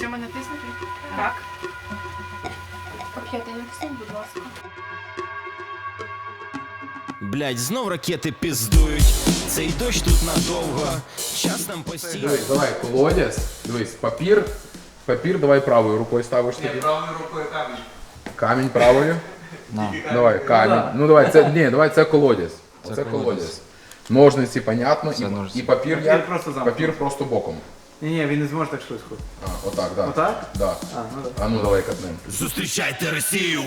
Сьома натиснути? Так. Пакети натисніть, будь ласка. Блять, знов ракети піздують. Цей дощ тут надовго. Час нам постійно. Дивись, давай, колодязь. Дивись, папір. Папір давай правою рукою ставиш тобі. Правою рукою камінь. Камінь правою. Давай, камінь. Ну давай, це ні, давай це колодязь. Це колодязь. Ножниці, понятно, і, і папір просто. Папір просто боком. Ні, ні, він не зможе так швидко. А, отак, да. Отак? Да. А, ну так. А ну давай катнем. Зустрічайте Росію!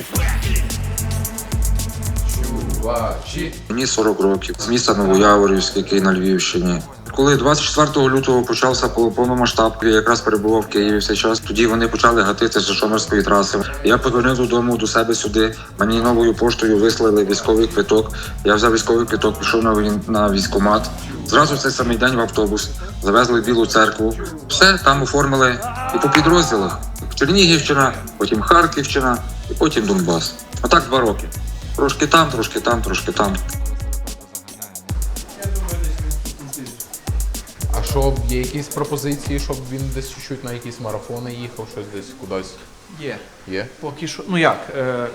Чувачі. Мені 40 років з міста Новояворівськ, який на Львівщині. Коли 24 лютого почався пов- повномасштабки, я якраз перебував в Києві в цей час. Тоді вони почали гатити з Житомирської траси. Я повернув додому до себе сюди. Мені новою поштою вислали військовий квиток. Я взяв військовий квиток, пішов на на військкомат. Зразу цей самий день в автобус завезли в Білу церкву. Все там оформили і по підрозділах. Чернігівщина, потім Харківщина, і потім Донбас. Отак два роки. Трошки там, трошки там, трошки там. А що, є якісь пропозиції, щоб він десь чуть-чуть на якісь марафони їхав, щось десь кудись Є. є? Поки що. Ну як? Е,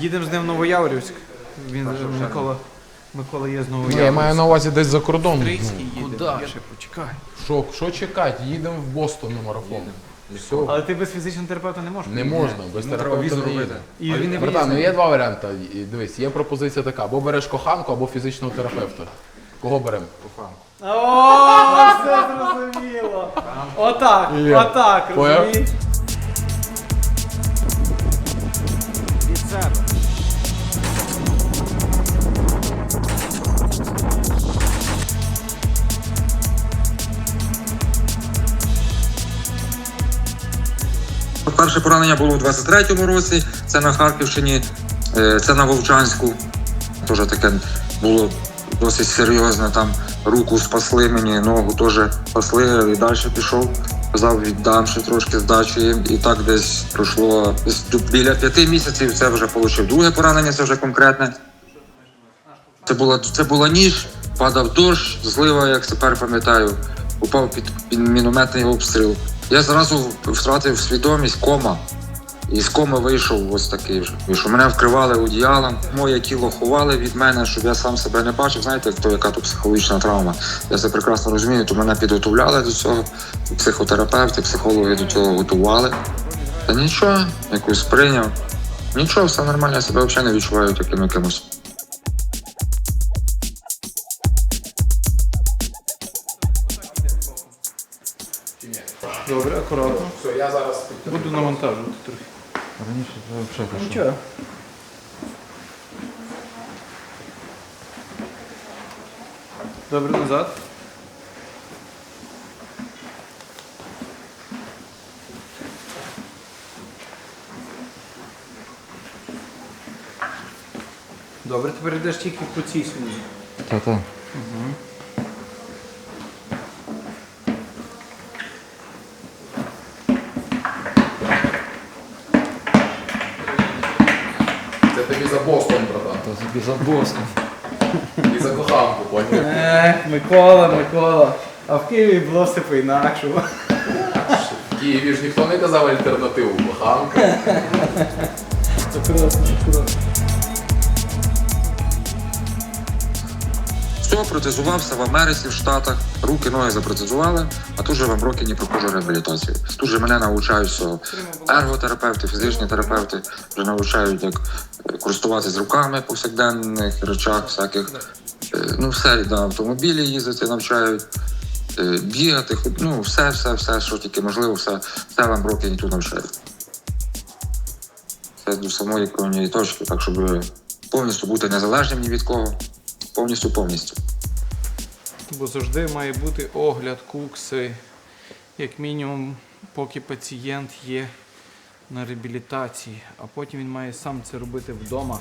їдемо з ним в Новояворівськ. Він е, Микола. Микола є з Ні, я Новояворівська. маю на увазі десь за кордон. Трийський Ну, їде. Я ще почекай. Що, що чекати? Їдемо в Бостон на марафон. Все. Але ти без фізичного терапевта не можеш? Не можна, без терапевта не їде. І він не Братан, ну є два варіанти. І Дивись, є пропозиція така: або береш коханку, або фізичного терапевта. Кого беремо? О, все зрозуміло. Отак, Є. отак, Поняв? розумієш? Перше поранення було у 23-му році. Це на Харківщині, е, це на Вовчанську. Теж таке було досить серйозне. Там руку спасли мені, ногу теж спасли і далі пішов. Казав, віддам ще трошки здачі. І так десь пройшло біля п'яти місяців. Це вже отримав друге поранення, це вже конкретне. Це була це була ніж, падав дощ, злива, як тепер пам'ятаю, упав під, під мінометний обстріл. Я зразу втратив свідомість, кома. І з коми вийшов ось такий вже. Вийшов. Мене вкривали одіялом, моє тіло ховали від мене, щоб я сам себе не бачив. Знаєте, то яка то психологічна травма. Я це прекрасно розумію, то мене підготовляли до цього. Психотерапевти, психологи до цього готували. Та нічого, якось прийняв. Нічого, все нормально, я себе взагалі не відчуваю таким якимось. Добре, акуратно. Все, я зараз. Буду навантажувати трохи. Раніше це взагалі Нічого. Добре, назад. Добре, тепер йдеш тільки по цій смузі. Та-та. Це тобі за Бостон, братан. Та собі за Бостон. І за коханку, потім. Ех, Микола, Микола. А в Києві було все по-інакшому. В Києві ж ніхто не казав альтернативу. Коханка. це акуратно. Все, протезувався в Америці, в Штатах. Руки, ноги запротезували, а тут же в Амброкіні проходжу реабілітацію. Тут же мене навчають всього. Ерготерапевти, фізичні терапевти вже навчають, як е, користуватися руками повсякденних речах, всяких. Е, Ну, все, на автомобілі їздити навчають, е, бігати, ну, все, все, все, що тільки можливо, все, все в Амброкіні тут навчають. Це до самої крайньої точки, так щоб повністю бути незалежним ні від кого. Повністю, повністю. Бо завжди має бути огляд, кукси, як мінімум, поки пацієнт є на реабілітації, а потім він має сам це робити вдома.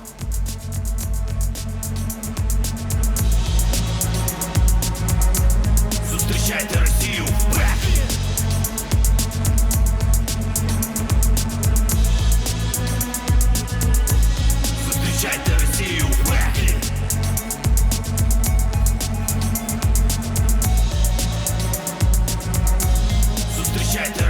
Зустрічайте